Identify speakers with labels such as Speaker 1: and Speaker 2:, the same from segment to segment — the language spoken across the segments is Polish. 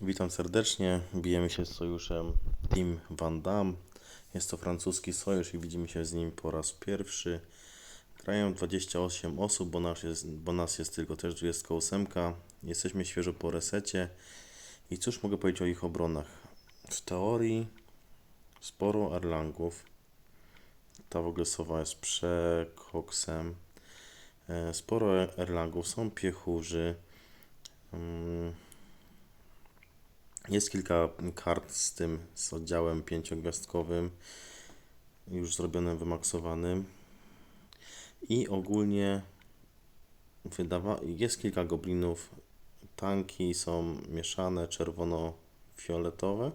Speaker 1: Witam serdecznie. Bijemy się z sojuszem Team Van Damme. Jest to francuski sojusz i widzimy się z nim po raz pierwszy. Grają 28 osób, bo nas jest, bo nas jest tylko też 28. Jesteśmy świeżo po resecie. I cóż mogę powiedzieć o ich obronach? W teorii sporo Erlangów. Ta w ogóle sowa jest przekoksem. E, Sporo Erlangów, są piechurzy. Mm, Jest kilka kart z tym, z oddziałem pięciogwiazdkowym, już zrobionym, wymaksowanym. I ogólnie wydawa- jest kilka goblinów. Tanki są mieszane, czerwono-fioletowe.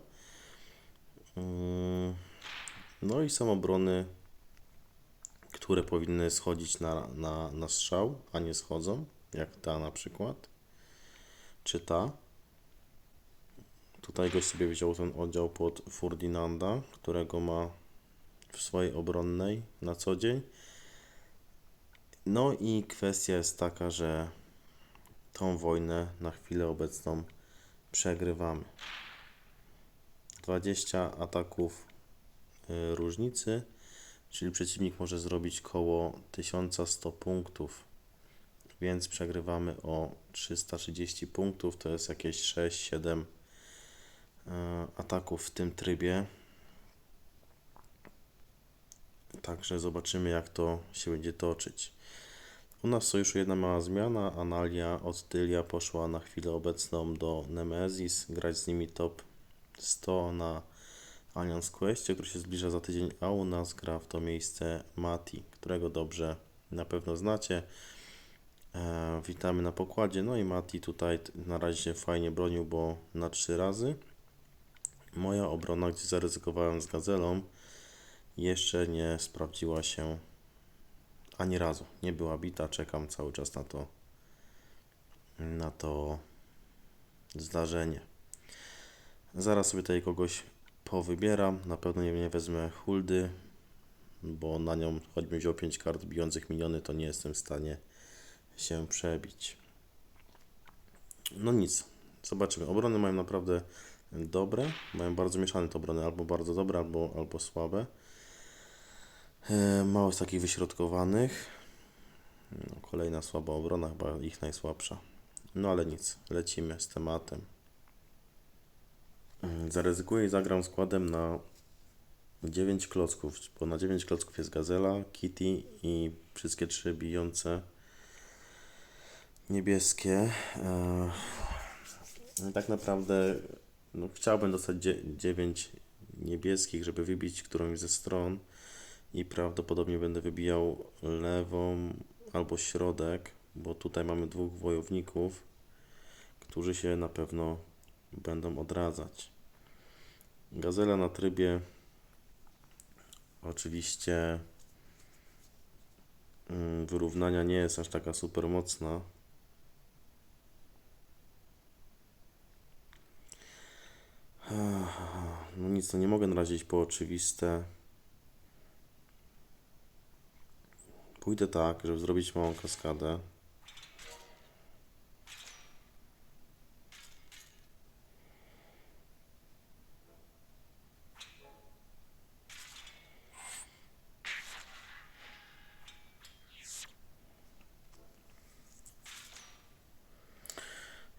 Speaker 1: Mm, No i są obrony, które powinny schodzić na, na, na strzał, a nie schodzą, jak ta na przykład, czy ta. Tutaj gość sobie wziął ten oddział pod Ferdinanda, którego ma w swojej obronnej na co dzień. No i kwestia jest taka, że tą wojnę na chwilę obecną przegrywamy. 20 ataków y, różnicy, czyli przeciwnik może zrobić koło 1100 punktów, więc przegrywamy o 330 punktów, to jest jakieś 6-7 e, ataków w tym trybie. Także zobaczymy, jak to się będzie toczyć. U nas w sojuszu jedna mała zmiana. Analia od Tylia poszła na chwilę obecną do Nemesis, grać z nimi top 100 na Alliance Questie, który się zbliża za tydzień, a u nas gra w to miejsce Mati, którego dobrze na pewno znacie. E, witamy na pokładzie. No i Mati tutaj na razie fajnie bronił, bo na trzy razy. Moja obrona, gdzie zaryzykowałem z gazelą, jeszcze nie sprawdziła się ani razu. Nie była bita, czekam cały czas na to na to zdarzenie. Zaraz sobie tutaj kogoś powybieram. Na pewno nie, wezmę Huldy, bo na nią, choćbym wziął 5 kart bijących miliony, to nie jestem w stanie się przebić. No nic, zobaczymy. Obrony mają naprawdę dobre, mają bardzo mieszane te obrony, albo bardzo dobre, albo, albo słabe. E, Mało jest takich wyśrodkowanych. No, kolejna słaba obrona, chyba ich najsłabsza. No ale nic, lecimy z tematem. Mm, Zaryzykuję i zagram składem na 9 klocków, bo na 9 klocków jest Gazela, Kitty i wszystkie trzy bijące niebieskie. Eee, Tak naprawdę no, chciałbym dostać 9 niebieskich, żeby wybić którąś ze stron i prawdopodobnie będę wybijał lewą albo środek, bo tutaj mamy dwóch wojowników, którzy się na pewno będą odradzać. Gazela na trybie oczywiście mm, wyrównania nie jest aż taka super mocna. No nic, no nie mogę narazić po oczywiste. Pójdę tak, żeby zrobić małą kaskadę.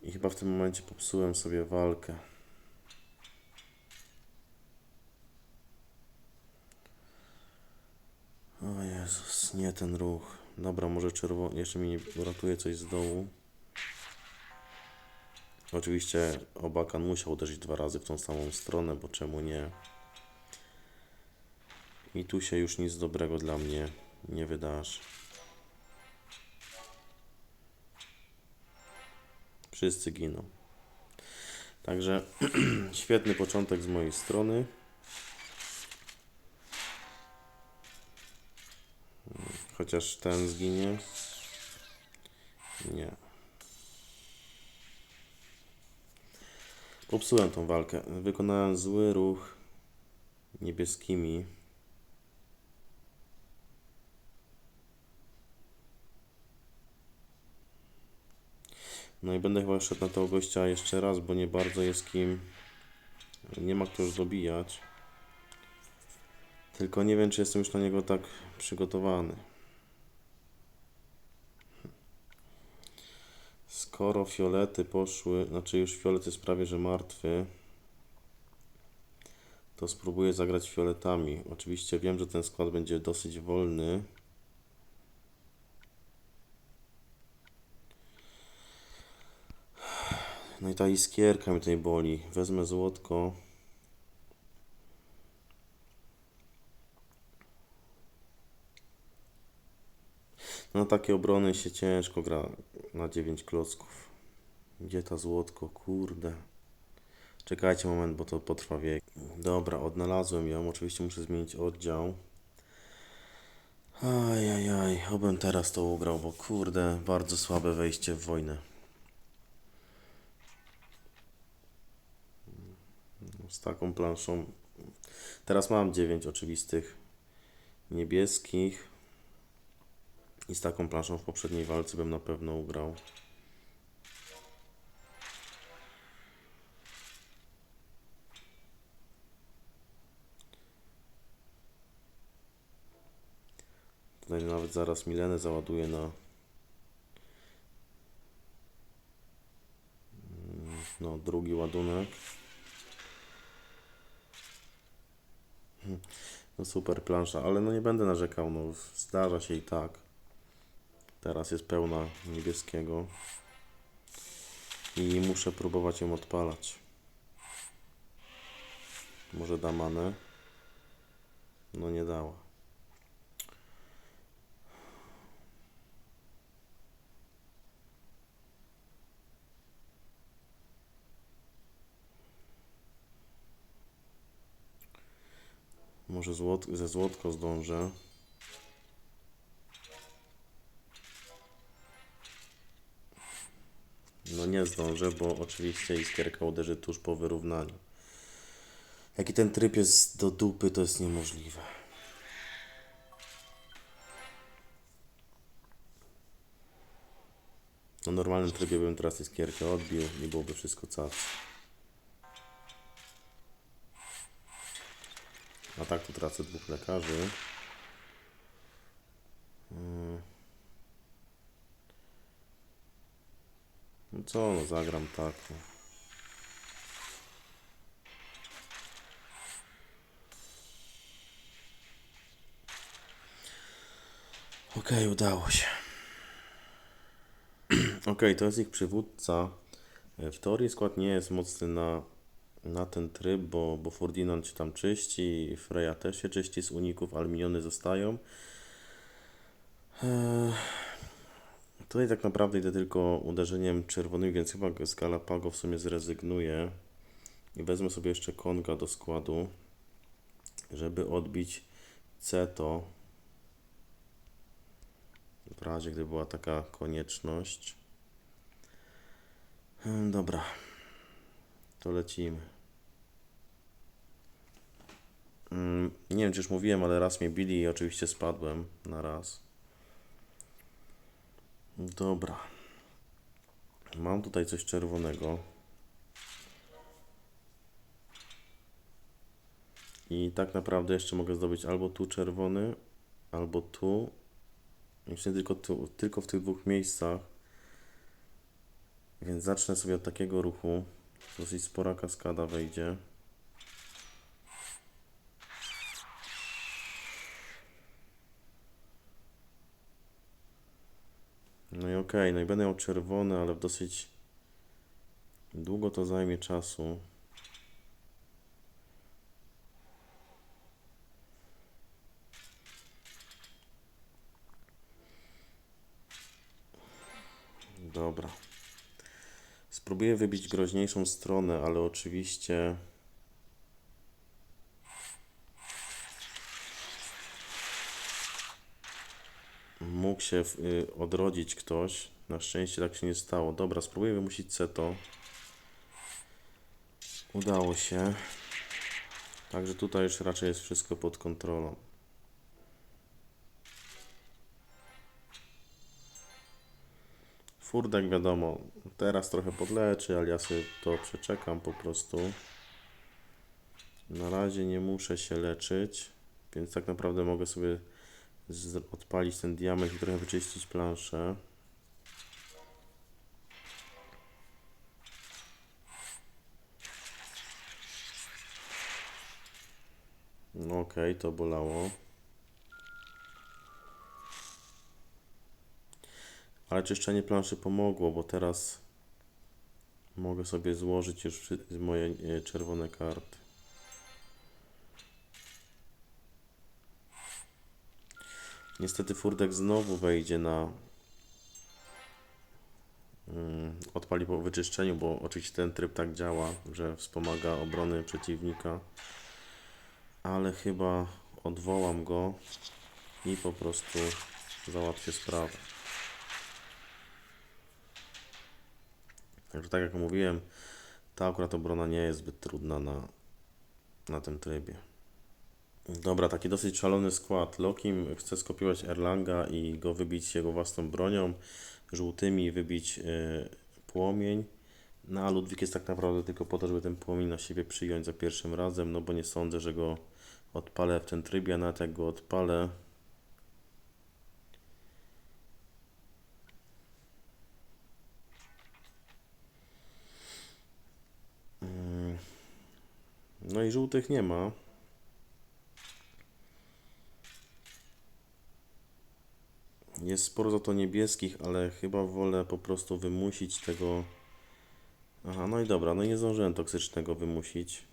Speaker 1: I chyba w tym momencie popsułem sobie walkę. O Nie ten ruch. Dobra, może czerwony, jeszcze mi uratuje coś z dołu. Oczywiście Obakan musiał uderzyć dwa razy w tą samą stronę, bo czemu nie? I tu się już nic dobrego dla mnie nie wydarzy. Wszyscy giną. Także świetny początek z mojej strony. Chociaż ten zginie. Nie. Popsułem tą walkę. Wykonałem zły ruch niebieskimi. No i będę chyba szedł na tego gościa jeszcze raz, bo nie bardzo jest kim. Nie ma kto już dobijać. Tylko nie wiem, czy jestem już na niego tak przygotowany. Skoro fiolety poszły, znaczy już fiolet jest prawie że martwy, to spróbuję zagrać fioletami. Oczywiście wiem, że ten skład będzie dosyć wolny. No i ta iskierka mnie tutaj boli. Wezmę złotko. Na takie obrony się ciężko gra na 9 klocków. Gdzie ta złotko? Kurde. Czekajcie moment, bo to potrwa wiek. Dobra, odnalazłem ją. Oczywiście muszę zmienić oddział. Ajajaj, obym teraz to ugrał, bo kurde, bardzo słabe wejście w wojnę. Z taką planszą. Teraz mam 9 oczywistych niebieskich. I z taką planszą w poprzedniej walce bym na pewno ugrał. Tutaj nawet zaraz Milenę załaduję na no, drugi ładunek. No super plansza, ale no nie będę narzekał, no zdarza się i tak. Teraz jest pełna niebieskiego. I muszę próbować ją odpalać. Może da manę? No nie dała. Może złot, ze złotko zdążę. Nie zdążę, bo oczywiście iskierka uderzy tuż po wyrównaniu. Jaki ten tryb jest do dupy, to jest niemożliwe. Na normalnym trybie bym teraz iskierkę odbił i byłoby wszystko cacy. A tak tu tracę dwóch lekarzy. Mm. No co, no zagram tak. No. Okej, udało się. Okej, to jest ich przywódca. E, W teorii skład nie jest mocny na, na ten tryb, bo, bo Ferdinand się tam czyści, Freya też się czyści z uników, ale miniony zostają. Eee, Tutaj tak naprawdę idę tylko uderzeniem czerwonym, więc chyba z Galapago w sumie zrezygnuję. I wezmę sobie jeszcze Konga do składu, żeby odbić Ceto. W razie gdyby była taka konieczność. Hmm, Dobra, to lecimy. Mm, Nie wiem, czy już mówiłem, ale raz mnie bili i oczywiście spadłem na raz. Dobra. Mam tutaj coś czerwonego. I tak naprawdę jeszcze mogę zdobyć albo tu czerwony, albo tu. Myślę tylko, tu, tylko w tych dwóch miejscach. Więc zacznę sobie od takiego ruchu. Dosyć spora kaskada wejdzie. Okej, no i będę miał czerwony, ale dosyć długo to zajmie czasu. Dobra. Spróbuję wybić groźniejszą stronę, ale oczywiście mógł się y, odrodzić ktoś. Na szczęście tak się nie stało. Dobra, spróbuję wymusić Ceto. Udało się. Także tutaj już raczej jest wszystko pod kontrolą. Furdek wiadomo, teraz trochę podleczy, ale ja sobie to przeczekam po prostu. Na razie nie muszę się leczyć, więc tak naprawdę mogę sobie odpalić ten diament i trochę wyczyścić planszę. No okej, to bolało. Ale czyszczenie planszy pomogło, bo teraz mogę sobie złożyć już moje e, czerwone karty. Niestety Furdek znowu wejdzie na. mm, Odpali po wyczyszczeniu, bo oczywiście ten tryb tak działa, że wspomaga obrony przeciwnika. Ale chyba odwołam go i po prostu załatwię sprawę. Także tak jak mówiłem, ta akurat obrona nie jest zbyt trudna na, na tym trybie. Dobra, taki dosyć szalony skład. Lokim chce skopiować Erlanga i go wybić jego własną bronią, żółtymi wybić y, płomień. No a Ludwik jest tak naprawdę tylko po to, żeby ten płomień na siebie przyjąć za pierwszym razem, no bo nie sądzę, że go odpalę w ten trybie, a nawet jak go odpalę, Mm. No i żółtych nie ma. Jest sporo za to niebieskich, ale chyba wolę po prostu wymusić tego. Aha, no i dobra, no i nie zdążyłem toksycznego wymusić.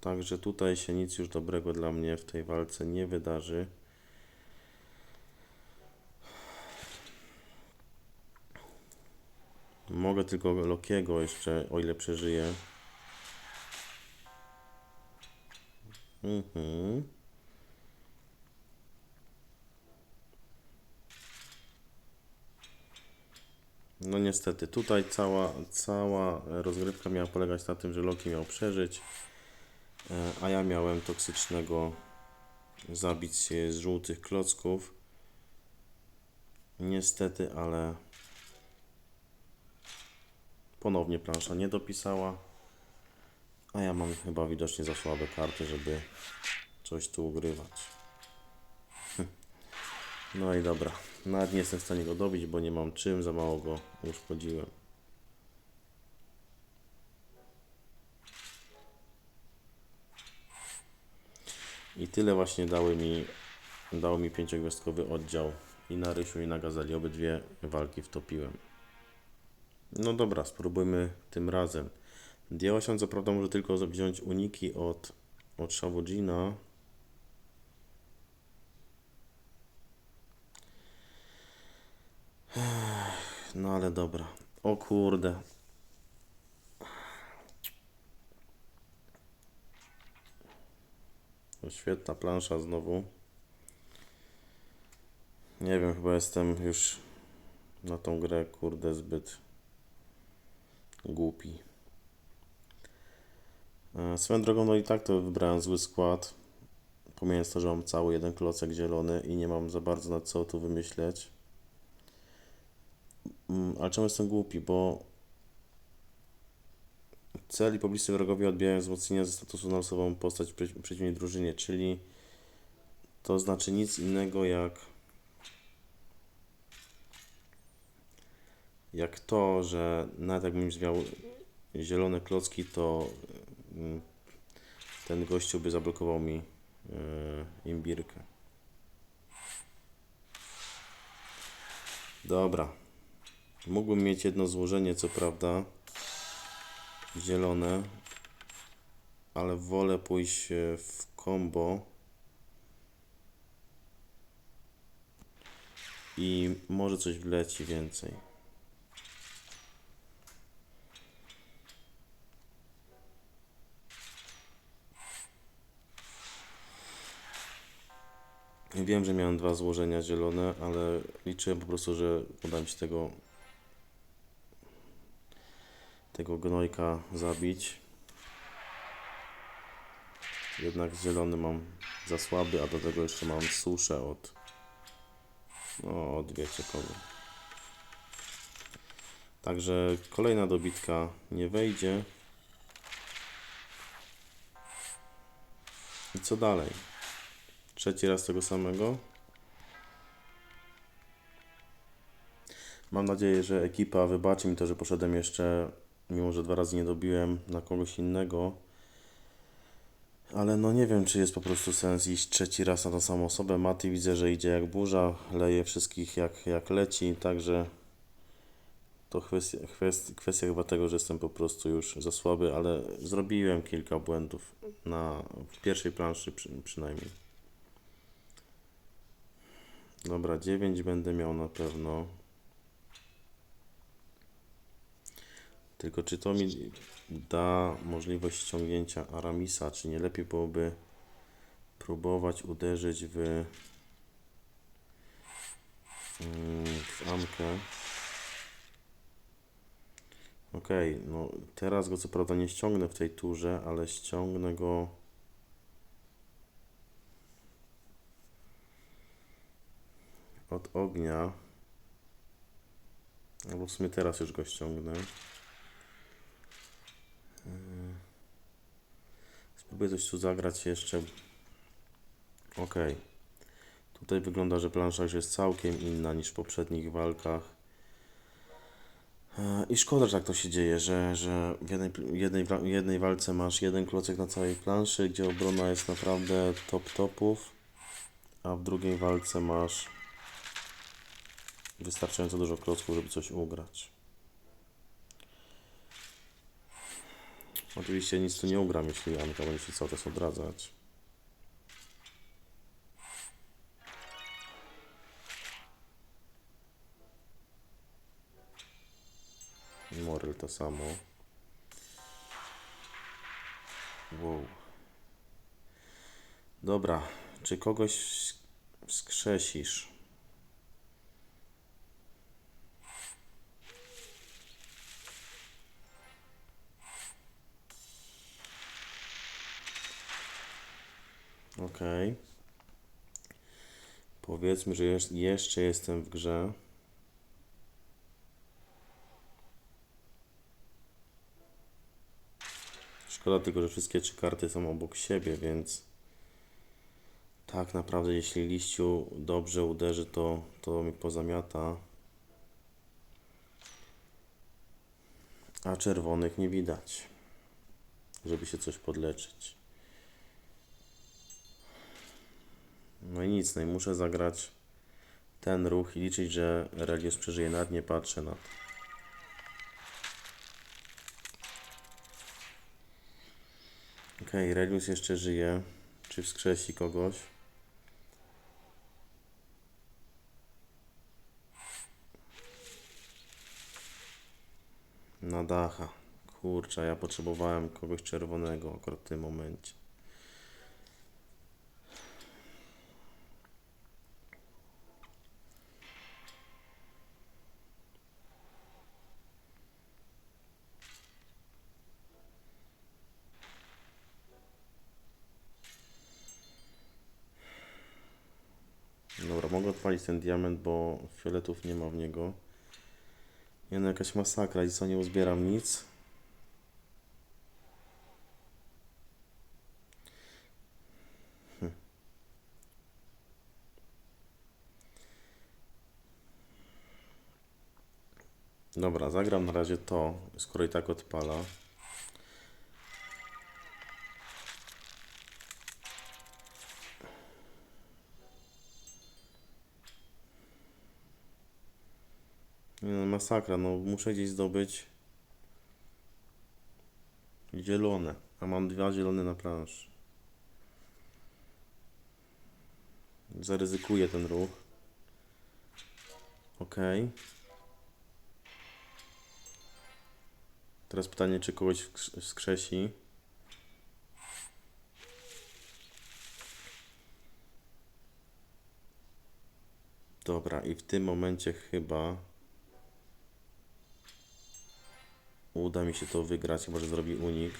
Speaker 1: Także tutaj się nic już dobrego dla mnie w tej walce nie wydarzy. Mogę tylko Lokiego jeszcze, o ile przeżyję. Mhm. No niestety, tutaj cała, cała rozgrywka miała polegać na tym, że Loki miał przeżyć, e, a ja miałem toksycznego zabić z żółtych klocków. Niestety, ale ponownie plansza nie dopisała, a ja mam chyba widocznie za słabe karty, żeby coś tu ugrywać. No i dobra, nawet nie jestem w stanie go dobić, bo nie mam czym, za mało go uszkodziłem. I tyle właśnie dały mi, dało mi pięciogwiazdkowy oddział i na Rysiu i na Gazeli. Obydwie walki wtopiłem. No dobra, spróbujmy tym razem. Diałosian co prawda może tylko wziąć uniki od, od Shawujina. No ale dobra. O kurde. Świetna plansza znowu. Nie wiem, chyba jestem już na tą grę, kurde, zbyt głupi. E, Swoją drogą, no i tak to wybrałem zły skład. Pomijając to, że mam cały jeden klocek zielony i nie mam za bardzo na co tu wymyśleć. Mm, Ale czemu jestem głupi? Bo cel i pobliscy wrogowie odbijają wzmocnienia ze statusu na losową postać w przeci- przeciwnej drużynie, czyli to znaczy nic innego jak jak to, że nawet jakbym zwiał zielone klocki, to ten gościu by zablokował mi yy, imbirkę. Dobra. Mógłbym mieć jedno złożenie, co prawda, zielone, ale wolę pójść e, w combo i może coś wleci więcej. Wiem, że miałem dwa złożenia zielone, ale liczyłem po prostu, że uda mi się tego tego gnojka zabić. Jednak zielony mam za słaby, a do tego jeszcze mam suszę od... No, od wiecie kogo. Także kolejna dobitka nie wejdzie. I co dalej? Trzeci raz tego samego. Mam nadzieję, że ekipa wybaczy mi to, że poszedłem jeszcze, mimo że dwa razy nie dobiłem, na kogoś innego. Ale no nie wiem, czy jest po prostu sens iść trzeci raz na tą samą osobę. Maty widzę, że idzie jak burza, leje wszystkich jak, jak leci, także to kwestia, kwestia, kwestia chyba tego, że jestem po prostu już za słaby, ale zrobiłem kilka błędów na pierwszej planszy przy, przynajmniej. Dobra, 9 będę miał na pewno. Tylko czy to mi da możliwość ściągnięcia Aramisa, czy nie lepiej byłoby próbować uderzyć w, mm, w Amkę. Okej, no teraz go co prawda nie ściągnę w tej turze, ale ściągnę go od ognia. Albo w sumie teraz już go ściągnę. Yy. Spróbuję coś tu zagrać jeszcze. Ok. Tutaj wygląda, że plansza już jest całkiem inna niż w poprzednich walkach. E, I szkoda, że tak to się dzieje, że, że w jednej, jednej, jednej walce masz jeden klocek na całej planszy, gdzie obrona jest naprawdę top topów, a w drugiej walce masz wystarczająco dużo klocków, żeby coś ugrać. Oczywiście nic tu nie ugram, jeśli Anka będzie się cały czas odradzać. Moryl to samo. Wow. Dobra, czy kogoś wskrzesisz? Okej. Powiedzmy, że jeszcze jestem w grze. Szkoda tylko, że wszystkie trzy karty są obok siebie, więc tak naprawdę jeśli liściu dobrze uderzy, to, to mi pozamiata. A czerwonych nie widać, żeby się coś podleczyć. No i nic, no i muszę zagrać ten ruch i liczyć, że Relius przeżyje. Nawet nie patrzę na to. Okej, okay, Relius jeszcze żyje. Czy wskrzesi kogoś? Na dacha. Kurczę, ja potrzebowałem kogoś czerwonego akurat w tym momencie. Dobra, odpalić ten diament, bo fioletów nie ma w niego. Nie no, jakaś masakra i co, nie uzbieram nic. Hm. Dobra, zagram na razie to, skoro i tak odpala. Masakra, no muszę gdzieś zdobyć zielone, a mam dwa zielone na planszy. Zaryzykuję ten ruch. Ok. Teraz pytanie, czy kogoś wskrzesi. Dobra, i w tym momencie chyba uda mi się to wygrać, chyba że zrobi unik.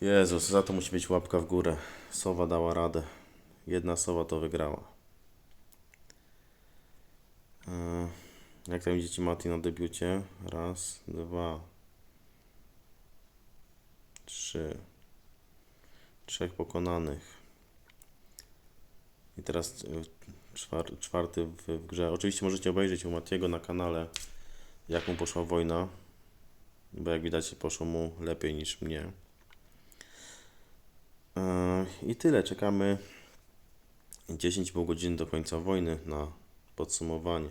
Speaker 1: Jezus, za to musi być łapka w górę. Sowa dała radę. Jedna sowa to wygrała. E, Jak tam idzie Ci Mati na debiucie? Raz, dwa, trzy. Trzech pokonanych. I teraz e, czwar, czwarty w grze. Oczywiście możecie obejrzeć u Matiego na kanale, jak mu poszła wojna. Bo jak widać, poszło mu lepiej niż mnie. E, I tyle. Czekamy 10,5 godziny do końca wojny na podsumowanie.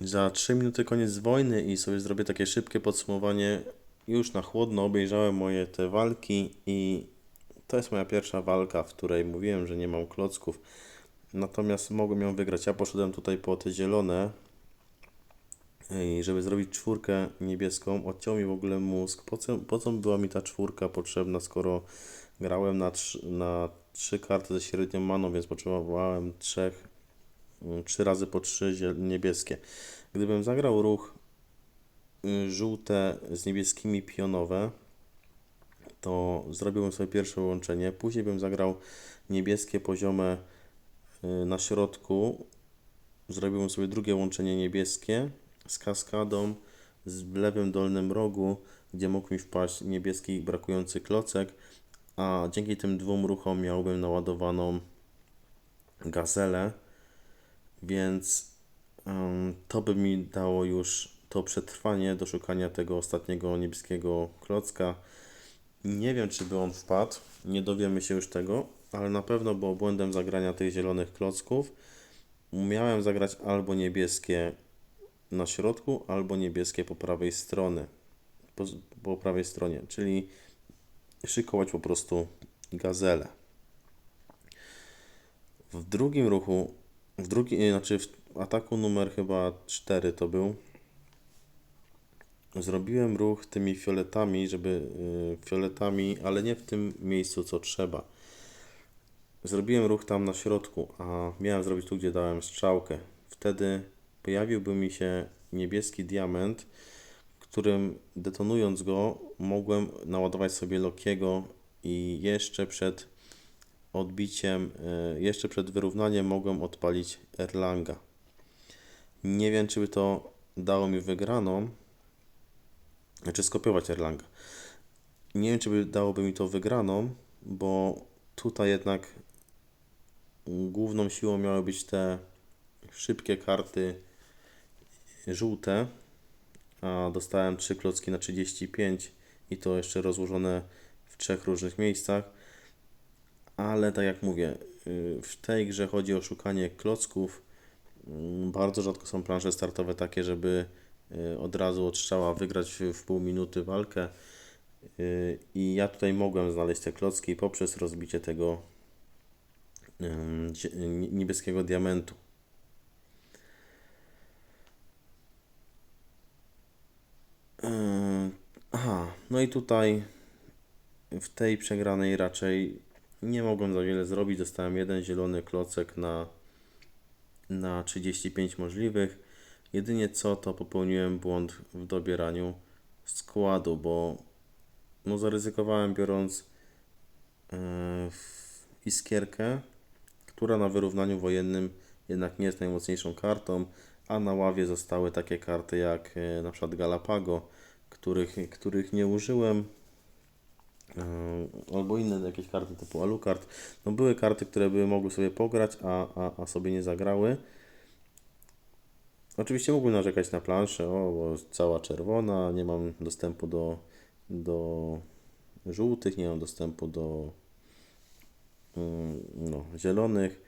Speaker 1: Za 3 minuty koniec wojny i sobie zrobię takie szybkie podsumowanie. Już na chłodno obejrzałem moje te walki i to jest moja pierwsza walka, w której mówiłem, że nie mam klocków. Natomiast mogłem ją wygrać. Ja poszedłem tutaj po te zielone i żeby zrobić czwórkę niebieską, odciął mi w ogóle mózg. Po co, po co była mi ta czwórka potrzebna, skoro grałem na, trz, na trzy karty ze średnią maną, więc potrzebowałem trzech, mm, trzy razy po trzy niebieskie. Gdybym zagrał ruch y, żółte z niebieskimi pionowe, to zrobiłbym sobie pierwsze łączenie. Później bym zagrał niebieskie poziome y, na środku. Zrobiłbym sobie drugie łączenie niebieskie z kaskadą z lewym dolnym rogu, gdzie mógł mi wpaść niebieski brakujący klocek, a dzięki tym dwóm ruchom miałbym naładowaną gazelę, więc em, to by mi dało już to przetrwanie do szukania tego ostatniego niebieskiego klocka. Nie wiem, czy by on wpadł, nie dowiemy się już tego, ale na pewno było błędem zagrania tych zielonych klocków. Miałem zagrać albo niebieskie na środku, albo niebieskie po prawej stronie. Po, po prawej stronie, czyli szykować po prostu gazelę. W drugim ruchu, w drugim, znaczy w ataku numer chyba 4 to był, zrobiłem ruch tymi fioletami, żeby y, fioletami, ale nie w tym miejscu co trzeba. Zrobiłem ruch tam na środku, a miałem zrobić tu, gdzie dałem strzałkę. Wtedy pojawiłby mi się niebieski diament, którym detonując go mogłem naładować sobie Lokiego i jeszcze przed odbiciem, y, jeszcze przed wyrównaniem mogłem odpalić Erlanga. Nie wiem, czy by to dało mi wygraną, znaczy skopiować Erlanga. Nie wiem, czy by dałoby mi to wygraną, bo tutaj jednak główną siłą miały być te szybkie karty żółte, a dostałem 3 klocki na 35 i to jeszcze rozłożone w trzech różnych miejscach. Ale tak jak mówię, y, w tej grze chodzi o szukanie klocków. Mm, Bardzo rzadko są plansze startowe takie, żeby y, od razu od strzała wygrać w, pół minuty walkę. Y, I ja tutaj mogłem znaleźć te klocki poprzez rozbicie tego niebieskiego diamentu. Aha, no i tutaj w tej przegranej raczej nie mogłem za wiele zrobić. Dostałem jeden zielony klocek na, na 35 możliwych. Jedynie co to popełniłem błąd w dobieraniu składu, bo no zaryzykowałem biorąc yy, iskierkę, która na wyrównaniu wojennym jednak nie jest najmocniejszą kartą, a na ławie zostały takie karty jak e, na przykład Galapago, których, których nie użyłem, e, albo inne jakieś karty typu Alucard. No były karty, które by mogły sobie pograć, a, a, a sobie nie zagrały. Oczywiście mógłbym narzekać na planszę, o, bo cała czerwona, nie mam dostępu do, do żółtych, nie mam dostępu do mm, no, zielonych.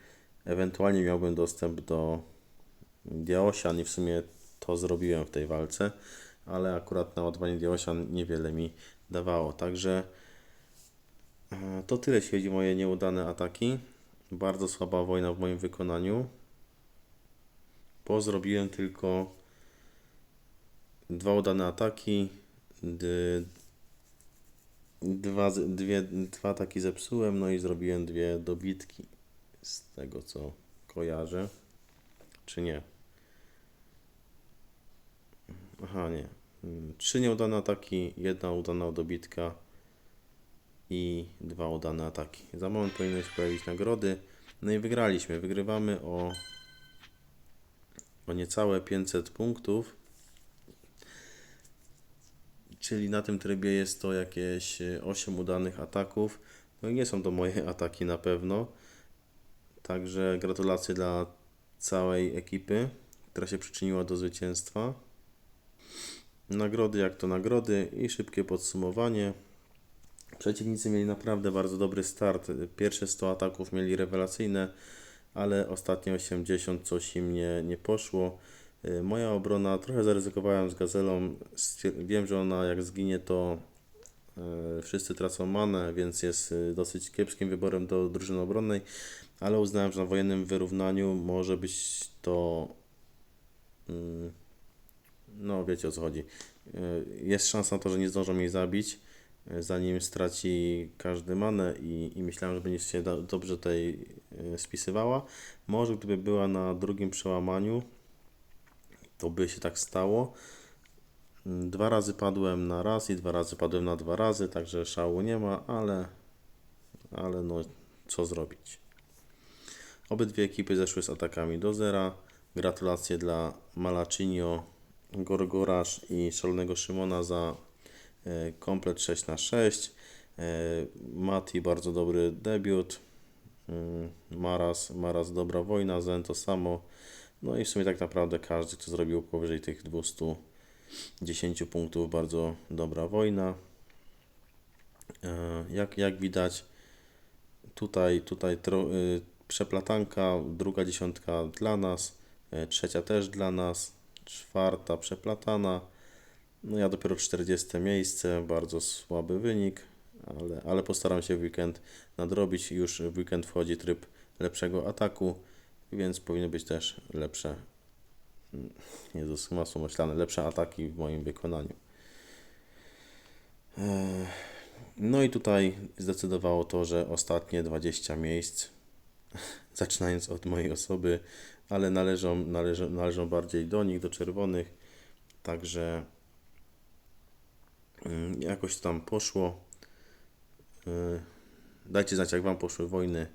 Speaker 1: Ewentualnie miałbym dostęp do Diaosian i w sumie to zrobiłem w tej walce, ale akurat naładowanie Diaosian niewiele mi dawało. Także e, to tyle, jeśli chodzi o moje nieudane ataki. Bardzo słaba wojna w moim wykonaniu. Bo zrobiłem tylko dwa udane ataki, dwa, dwie, dwa ataki zepsułem, no i zrobiłem dwie dobitki z tego co kojarzę. Czy nie? Aha, nie. Trzy nieudane ataki, jedna udana dobitka i dwa udane ataki. Za moment powinny się pojawić nagrody. No i wygraliśmy. Wygrywamy o, o niecałe 500 punktów. Czyli na tym trybie jest to jakieś e, 8 udanych ataków. No i nie są to moje ataki na pewno. Także gratulacje dla całej ekipy, która się przyczyniła do zwycięstwa. Nagrody jak to nagrody i szybkie podsumowanie. Przeciwnicy mieli naprawdę bardzo dobry start. Pierwsze 100 ataków mieli rewelacyjne, ale ostatnie 80 coś im nie, nie poszło. Y, Moja obrona, trochę zaryzykowałem z gazelą. Wiem, że ona jak zginie, to y, wszyscy tracą manę, więc jest y, dosyć kiepskim wyborem do drużyny obronnej, ale uznałem, że na wojennym wyrównaniu może być to. No, wiecie o co chodzi. Y, Jest szansa na to, że nie zdążą jej zabić, y, zanim straci każdy manę i, i myślałem, że będzie się do, dobrze tutaj y, spisywała. Może gdyby była na drugim przełamaniu, to by się tak stało. Mm, Dwa razy padłem na raz i dwa razy padłem na dwa razy, także szału nie ma, ale, ale no co zrobić. Obydwie ekipy zeszły z atakami do zera. Gratulacje dla Malacinio, Gorgorasz i Szalonego Szymona za e, komplet 6 na 6 E, Mati bardzo dobry debiut. Mm, Maras, Maras dobra wojna, Zen to samo. No i w sumie tak naprawdę każdy, kto zrobił powyżej tych 210 punktów, bardzo dobra wojna. E, Jak, jak widać, tutaj, tutaj tro, przeplatanka, druga dziesiątka dla nas, trzecia też dla nas, czwarta przeplatana. No ja dopiero 40 miejsce, bardzo słaby wynik, ale, ale postaram się w weekend nadrobić. Już w weekend wchodzi tryb lepszego ataku, więc powinny być też lepsze, mm, Jezus, masło myślane, lepsze ataki w moim wykonaniu. Eee, No i tutaj zdecydowało to, że ostatnie 20 miejsc, zaczynając od mojej osoby, ale należą, należą, należą bardziej do nich, do czerwonych, także mm, jakoś tam poszło. Yy, Dajcie znać, jak Wam poszły wojny.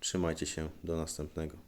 Speaker 1: Trzymajcie się, do następnego.